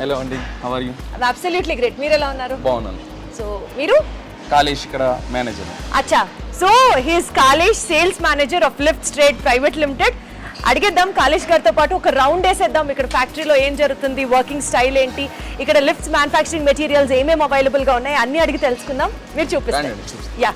Hello అండి how are you absolutely great మీరు ఎలా ఉన్నారు? బాగున్నాను. సో మీరు? కాలేష్ ఇక్కడ మేనేజర్. అచ్చా. So he's Kalesh sales manager of lift straight private limited అడిగేద్దాం Kalesh గారితో పాటు ఒక రౌండ్ వేసేద్దాం. ఇక్కడ ఫ్యాక్టరీలో ఏం జరుగుతుంది వర్కింగ్ స్టైల్ ఏంటి ఇక్కడ లిఫ్ట్స్ మ్యానుఫ్యాక్చరింగ్ మెటీరియల్స్ ఏమేమి అవైలబుల్గా ఉన్నాయి అన్ని అడిగి తెలుసుకుందాం. మీరు చూపిస్తారు చూపిస్తాను. యా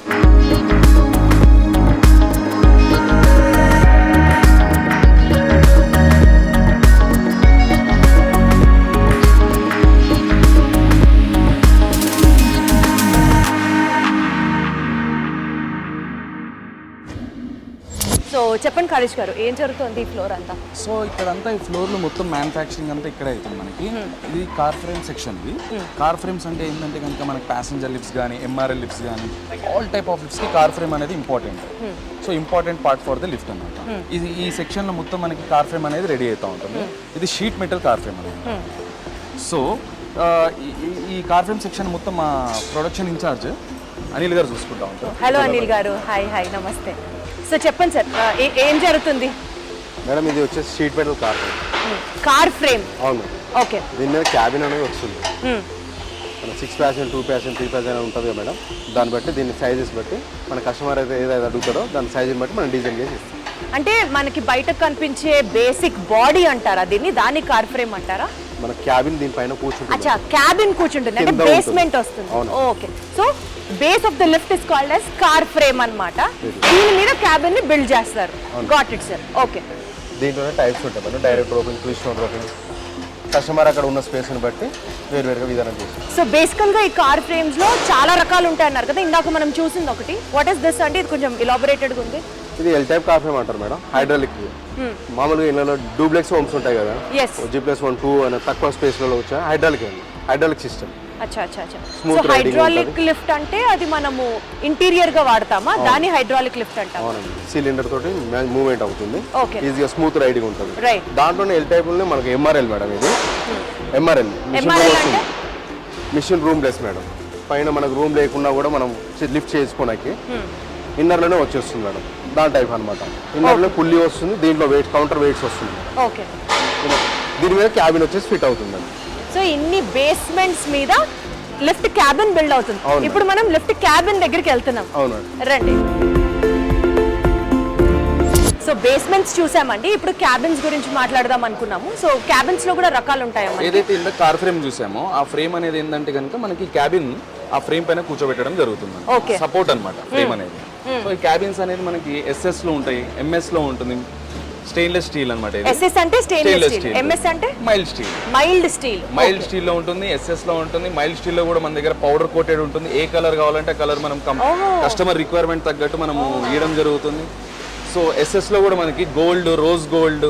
సో చెప్పండి కాలేజ్ గారు ఏం జరుగుతుంది ఈ ఫ్లోర్ అంతా? సో ఇక్కడంతా ఈ ఫ్లోర్లో మొత్తం మ్యానుఫ్యాక్చరింగ్ అంతా ఇక్కడే అవుతుంది మనకి. ఇది కార్ ఫ్రేమ్ సెక్షన్ ఇది కార్ ఫ్రేమ్స్ అంటే ఏంటంటే కనుక మనకి ప్యాసింజర్ లిఫ్ట్స్ కానీ ఎంఆర్ఎల్ లిఫ్ట్స్ కానీ ఆల్ టైప్ ఆఫ్ లిఫ్ట్స్కి కార్ ఫ్రేమ్ అనేది important so important part for the lift అనమాట ఇది ఈ సెక్షన్లో మొత్తం మనకి కార్ ఫ్రేమ్ అనేది రెడీ అవుతూ ఉంటుంది. ఇది షీట్ మెటల్ కార్ ఫ్రేమ్ అనేది. సో ఈ కార్ ఫ్రేమ్ సెక్షన్ మొత్తం మా ప్రొడక్షన్ ఇన్ఛార్జ్ అనిల్ గారు చూసుకుంటా ఉంటారు. హలో అనిల్ గారు. హాయ్ హాయ్ నమస్తే. సో చెప్పండి సార్ ఏం జరుగుతుంది? మేడం ఇది వచ్చేసి sheet metal car car frame అవును ఓకే. దీని మీద క్యాబిన్ అనేది వస్తుంది. మన six passenger two passenger three passenger ఉంటుంది కదా మేడం. దాన్ని బట్టి దీని సైజెస్ బట్టి మన కస్టమర్ అయితే ఏదైతే అడుగుతాడో దాని సైజుని బట్టి మనం డిజైన్ చేసి ఇస్తాం. అంటే మనకి బయట కనిపించే బేసిక్ బాడీ అంటారా దీన్ని? దాన్ని కార్ ఫ్రేమ్ అంటారా? మన క్యాబిన్ దీనిపైన కూర్చుంటుంది. అచ్చా క్యాబిన్ కూర్చుంటుంది. అంటే. బేస్మెంట్ వస్తుంది. Okay so base of the lift is called as car frame అన్నమాట. దీని మీద క్యాబిన్ని బిల్డ్ చేస్తారు. గాట్ ఇట్ సార్ ఓకే దీంట్లోనే టైప్స్ ఉంటాయి madam direct roping twist roping customer అక్కడ ఉన్న స్పేస్ని బట్టి వేరు వేరుగా విధానం చేస్తాం సో బేసికల్గా ఈ కార్ ఫ్రేమ్స్లో చాలా రకాలు ఉంటాయి అన్నారు కదా. ఇందాక మనం చూసింది ఒకటి. వాట్ ఇస్ దిస్ అంటే ఇది కొంచెం ఇలాబొరేటెడ్గా ఉంది. ఇది ఎల్ టైప్ కార్ ఫ్రేమ్ అంటారు మేడం. హైడ్రాలిక్ మామూలుగా ఇళ్ళలో డూప్లెక్స్ హోమ్స్ ఉంటాయి కదా. Yes G plus one two అనే తక్కువ స్పేస్లలో వచ్చా హైడ్రాలిక్ హైడ్రాలిక్ సిస్టమ్ అచ్చా అచ్చా అచ్చా. So Smooth riding hydraulic lift అంటే అది మనము ఇంటీరియర్గా వాడతామా? దాన్ని హైడ్రాలిక్ లిఫ్ట్ అంటాం అవునండి. సిలిండర్ తోటి మూవ్మెంట్ అవుతుంది. Okay. ఈజీగా స్మూత్ రైడింగ్ ఉంటుంది. Right. దాంట్లోనే ఎల్ టైప్ మనకి ఎంఆర్ఎల్ మేడం ఇది. ఎంఆర్ఎల్ MRL అంటే? మిషన్ రూమ్ లెస్ మేడం పైన మనకు రూమ్ లేకున్నా కూడా మనం లిఫ్ట్ చేసుకోవడానికి ఇన్నర్లోనే వచ్చేస్తుంది మేడం దాని టైప్ అనమాట ఇన్నర్లో పుల్లి వస్తుంది దీంట్లో వెయిట్ కౌంటర్ వెయిట్స్ వస్తుంది. ఓకే దీని మీద క్యాబిన్ వచ్చేసి ఫిట్ అవుతుంది మేడం సో ఇన్ని బేస్మెంట్స్ మీద లిఫ్ట్ క్యాబిన్ బిల్డ్ అవుతుంది. ఇప్పుడు మనం లిఫ్ట్ క్యాబిన్ దగ్గరికి వెళ్తున్నాం. రండి. సో బేస్మెంట్స్ చూసామండి. ఇప్పుడు క్యాబిన్స్ గురించి మాట్లాడదాం అనుకున్నాము. సో క్యాబిన్స్లో కూడా రకాలు ఉంటాయమ్మా ఏదైతే ఇంత కార్ ఫ్రేమ్ చూసామో ఆ ఫ్రేమ్ అనేది ఏంటంటే కనుక మనకి క్యాబిన్ ఆ ఫ్రేమ్ పైన కూర్చోబెట్టడం జరుగుతుంది. సపోర్ట్ అన్నమాట ఫ్రేమ్ అనేది. సో ఈ క్యాబిన్స్ అనేది మనకి ఎస్ఎస్లో ఉంటాయి ఎంఎస్లో ఉంటుంది. స్టెయిన్లెస్ స్టీల్ అనమాట ఎస్ఎస్ అంటే స్టెయిన్లెస్ స్టీల్. ఎంఎస్ అంటే? Mild steel mild steel mild స్టీల్లో ఉంటుంది ఎస్ఎస్లో ఉంటుంది. మైల్డ్ స్టీల్లో కూడా మన దగ్గర పౌడర్ కోటెడ్ ఉంటుంది. ఏ కలర్ కావాలంటే కలర్ మనం కస్టమర్ రిక్వైర్మెంట్ తగ్గట్టు మనము ఇవ్వడం జరుగుతుంది. సో ఎస్ఎస్లో కూడా మనకి gold rose gold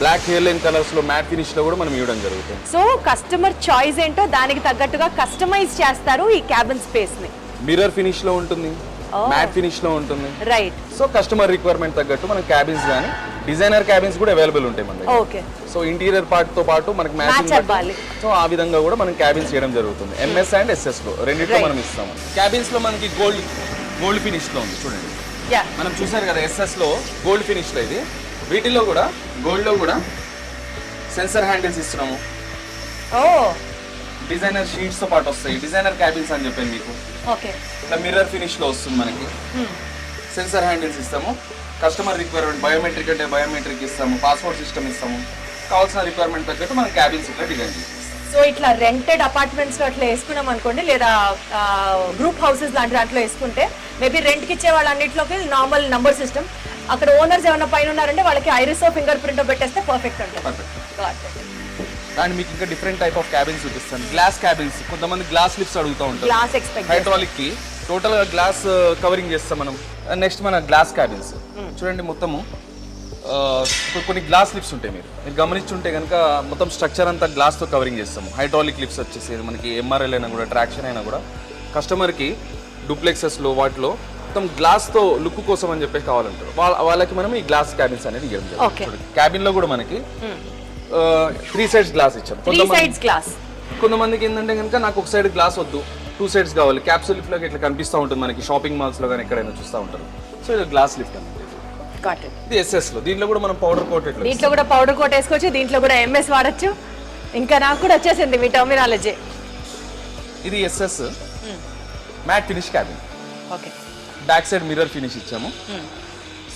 black hair line కలర్స్లో మ్యాట్ ఫినిష్లో కూడా మనం ఇవ్వడం జరుగుతుంది. సో కస్టమర్ చాయిస్ ఏంటో దానికి తగ్గట్టుగా కస్టమైజ్ చేస్తారు ఈ క్యాబిన్ స్పేస్ని. మిర్రర్ ఫినిష్లో ఉంటుంది. మ్యాట్ ఫినిష్లో ఉంటుంది. రైట్ సో కస్టమర్ రిక్వైర్మెంట్ తగ్గట్టు మన క్యాబిన్స్ కానీ డిజైనర్ క్యాబిన్స్ కూడా అవైలబుల్ ఉంటాయి మన దగ్గర. ఓకే సో ఇంటీరియర్ పార్ట్తో పాటు మనకి మ్యాచింగ్. సో ఆ విధంగా కూడా మనం క్యాబిన్స్ చేయడం జరుగుతుంది. ఎంఎస్ అండ్ ఎస్ఎస్లో. రెండిట్లో. మనం ఇస్తాము క్యాబిన్స్లో మనకి గోల్డ్ గోల్డ్ ఫినిష్లో ఉంది చూడండి. యా మనం చూసారు కదా ఎస్ఎస్లో గోల్డ్ ఫినిష్లో ఇది. వీటిల్లో కూడా గోల్డ్లో కూడా సెన్సర్ హ్యాండిల్స్ ఇస్తున్నాము. ఓ డిజైనర్ షీట్స్తో పాటు వస్తాయి. డిజైనర్ క్యాబిన్స్ అని చెప్పాను మీకు. ఇట్లా మిర్రర్ ఫినిష్లో వస్తుంది మనకి. సెన్సర్ హ్యాండిల్స్ ఇస్తాము. కస్టమర్ రిక్వైర్మెంట్ బయోమెట్రిక్ అంటే బయోమెట్రిక్ ఇస్తాము. పాస్పోర్ట్ సిస్టమ్ ఇస్తాము. కావాల్సిన రిక్వైర్మెంట్ తగ్గట్టు మనం క్యాబిన్స్ ఇట్లా డిజైన్ చేస్తాం. సో ఇట్లా రెంటెడ్ అపార్ట్మెంట్స్లో అట్లా వేసుకున్నాం అనుకోండి లేదా గ్రూప్ హౌసెస్ లాంటి దాంట్లో వేసుకుంటే మేబీ రెంట్కి ఇచ్చే వాళ్ళన్నింటిలోకి నార్మల్ నంబర్ సిస్టమ్ అక్కడ ఓనర్స్ ఏమైనా పైన ఉన్నారంటే వాళ్ళకి ఐరిస్ ఫింగర్ ప్రింట్ పెట్టేస్తే పర్ఫెక్ట్ ఉంటుంది. పర్ఫెక్ట్ అండ్ మీకు ఇంకా డిఫరెంట్ టైప్ ఆఫ్ క్యాబిన్స్ చూపిస్తాను. గ్లాస్ క్యాబిన్స్ కొంతమంది గ్లాస్ లిఫ్ట్స్ అడుగుతూ ఉంటారు. గ్లాస్ ఎక్స్పెక్ట్ హైడ్రాలిక్కి. టోటల్గా గ్లాస్ కవరింగ్ చేస్తాం మనం. నెక్స్ట్ మన గ్లాస్ క్యాబిన్స్ చూడండి మొత్తము. ఆ, కొ- కొన్ని గ్లాస్ లిప్స్ ఉంటాయి మీరు. మీరు గమనించుంటే కనుక మొత్తం స్ట్రక్చర్ అంతా glass తో కవరింగ్ చేస్తాము. హైడ్రాలిక్ లిప్స్ వచ్చేసి మనకి ఎంఆర్ఎల్ అయినా కూడా ట్రాక్షన్ అయినా కూడా. కస్టమర్కి డూప్లెక్సెస్లో వాటిలో మొత్తం గ్లాస్తో లుక్ కోసం అని చెప్పేసి కావాలంటారు. వాళ్ళ వాళ్ళకి మనం ఈ గ్లాస్ క్యాబిన్స్ అనేది ఇవ్వడం Okay. జరుగుతుంది. క్యాబిన్లో కూడా మనకి త్రీ సైడ్స్ గ్లాస్ ఇచ్చాం త్రీ సైడ్స్ గ్లాస్ కొంతమందికి ఏంటంటే కనుక నాకు ఒక సైడ్ గ్లాస్ వద్దు టూ సైడ్స్ కావాలి. క్యాప్సూల్ లిఫ్ట్లోకి ఇట్లా కనిపిస్తూ ఉంటుంది మనకి షాపింగ్ మాల్స్లో కానీ ఎక్కడైనా చూస్తూ ఉంటారు. సో ఇది గ్లాస్ లిఫ్ట్ ఇది ఎస్ఎస్లో. దీంట్లో కూడా మనం పౌడర్ కోటెడ్ దీంట్లో కూడా పౌడర్ కోట్ వేసుకోవచ్చు దీంట్లో కూడా ఎంఎస్ వాడచ్చు. ఇంకా నాకు కూడా వచ్చేసింది మీ టర్మినాలజీ ఇది SS matte finish cabin okay back side mirror finish ఇచ్చాము.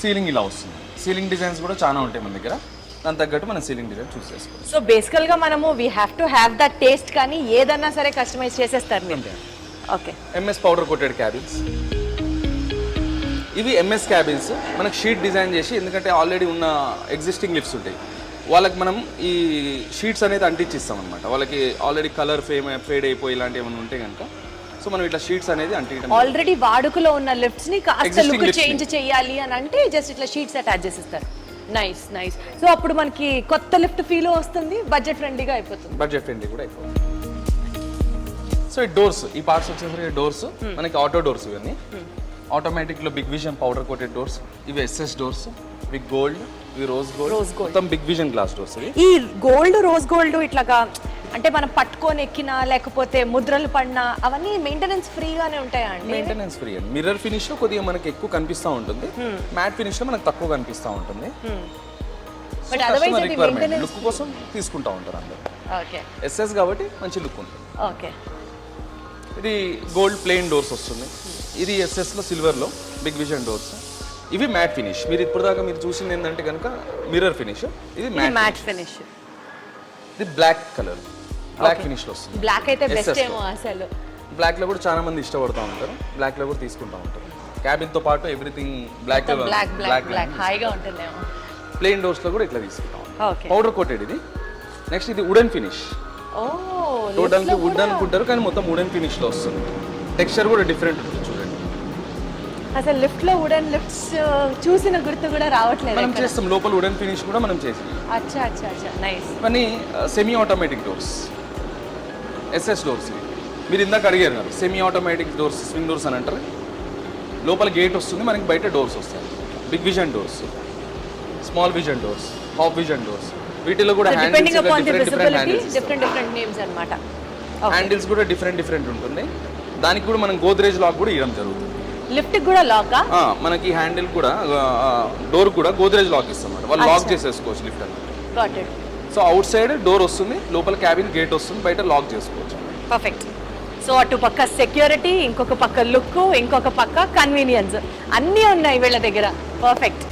సీలింగ్ ఇలా వస్తుంది. సీలింగ్ డిజైన్స్ కూడా చాలా ఉంటాయి మన దగ్గర. దాని తగ్గట్టు మనం సీలింగ్ డిజైన్ చూస్ చేసుకోవచ్చు. సో బేసికల్గా మనము we have to have that taste కానీ ఏదన్నా సరే కస్టమైజ్ చేసేస్తారు మీరు. Okay MS powder coated cabins ఇవి ఎంఎస్ క్యాబిన్స్ మనకు షీట్ డిజైన్ చేసి ఎందుకంటే ఆల్రెడీ ఉన్న ఎగ్జిస్టింగ్ లిఫ్ట్స్ ఉంటాయి. వాళ్ళకి మనం ఈ షీట్స్ అనేది అంటించిస్తాం అనమాట వాళ్ళకి ఆల్రెడీ కలర్ ఫేమ్ ఫేడ్ అయిపోయి ఇలాంటివి ఏమైనా ఉంటే కనుక. సో మనం ఇట్లా షీట్స్ అనేది అంటించడం ఆల్రెడీ వాడుకలో ఉన్న లిఫ్ట్స్ని కాస్త లుక్. చేంజ్ చేయాలి అని అంటే జస్ట్ ఇట్లా షీట్స్ అటాచ్ చేసిస్తారు. నైస్ నైస్ సో అప్పుడు మనకి కొత్త లిఫ్ట్ ఫీల్ వస్తుంది బడ్జెట్ ఫ్రెండ్లీగా అయిపోతుంది. బడ్జెట్ ఫ్రెండ్లీ కూడా అయిపోతుంది. సో ఈ డోర్స్ ఈ పార్ట్స్ వచ్చేసరికి డోర్స్ మనకి ఆటో డోర్స్ ఇవన్నీ. ఆటోమేటిక్లో big vision powder coated doors ఇవి ఎస్ఎస్ డోర్స్ ఇవి గోల్డ్ ఇవి రోజ్ గోల్డ్. మొత్తం బిగ్ విజన్ గ్లాస్ డోర్స్ ఈ గోల్డ్ రోజ్ గోల్డ్ ఇట్లాగా అంటే మనం పట్టుకొని ఎక్కినా లేకపోతే ముద్రలు పడినా అవన్నీ మెయింటెనెన్స్ ఫ్రీగానే ఉంటాయా అండి? మెయింటెనెన్స్ ఫ్రీ అండి. మిర్రర్ ఫినిష్లో కొద్దిగా మనకి ఎక్కువ కనిపిస్తూ ఉంటుంది. మ్యాట్ ఫినిష్లో మనకు తక్కువ కనిపిస్తూ ఉంటుంది. బట్ అదర్వైజ్ అది మెయింటెనెన్స్ లుక్ కోసం తీసుకుంటా ఉంటారు అందరు. ఓకే ఎస్ఎస్ కాబట్టి మంచి లుక్ ఉంటుంది. ఓకే ఇది గోల్డ్ ప్లెయిన్ డోర్స్ వస్తుంది. ఇది ఎస్ఎస్లో సిల్వర్లో బిగ్ విజన్ డోర్స్ ఇవి మ్యాట్ ఫినిష్ మీరు ఇప్పుడు దాకా మీరు చూసింది ఏంటంటే కనుక మిర్రర్ ఫినిష్ ఇది మ్యాట్ ఫినిష్ ఇది బ్లాక్ కలర్ బ్లాక్ ఫినిష్లో వస్తుంది. బ్లాక్ అయితే బెస్ట్. ఏమో అసలు. బ్లాక్లో కూడా చాలా మంది ఇష్టపడుతూ ఉంటారు. బ్లాక్లో కూడా తీసుకుంటా ఉంటారు. క్యాబిన్తో పాటు everything black black black black హాయిగా ఉంటుందేమో. ప్లెయిన్ డోర్స్లో కూడా ఇట్లా తీసుకుంటాం ఓకే పౌడర్ కోటెడ్ ఇది. నెక్స్ట్ ఇది వుడెన్ ఫినిష్ ఓ టోటల్కి వుడ్ అనుకుంటారు కానీ మొత్తం వుడెన్ ఫినిష్లో వస్తుంది. టెక్స్చర్ కూడా డిఫరెంట్ చూడండి. అసలు లిఫ్ట్లో వుడెన్ లిఫ్ట్స్ చూసిన గుర్తు కూడా రావట్లేదు మనం. చేస్తాం. లోపల వుడెన్ ఫినిష్ కూడా మనం చేసి అచ్చా అచ్చా అచ్చా. నైస్ ఇవన్నీ semi automatic doors SS doors ఇవి మీరు ఇందాక అడిగారు కదా semi automatic doors swing doors అని అంటారు. లోపల గేట్ వస్తుంది మనకి బయట డోర్స్ వస్తాయి. Big vision doors small vision doors half vision doors వీటిలో కూడా హ్యాండిల్స్ అన్నమాట. కూడా డిఫరెంట్ డిఫరెంట్ ఉంటుంది. దానికి కూడా మనం గోద్రేజ్ లాక్ కూడా ఇవ్వడం జరుగుతుంది. లిఫ్ట్ కూడా లాకా మనకి హ్యాండిల్ కూడా డోర్ కూడా గోద్రేజ్ లాక్ ఇస్తాం అన్నమాట. వాళ్ళు లాక్ చేసేసుకోవచ్చు లిఫ్ట్ అని got it so outside door వస్తుంది లోపల క్యాబిన్ గేట్ వస్తుంది బయట లాక్ చేసుకోవచ్చు. పర్ఫెక్ట్ సో అటు పక్క సెక్యూరిటీ ఇంకొక పక్క లుక్ ఇంకొక పక్క కన్వీనియన్స్ అన్నీ ఉన్నాయి వీళ్ళ దగ్గర. పర్ఫెక్ట్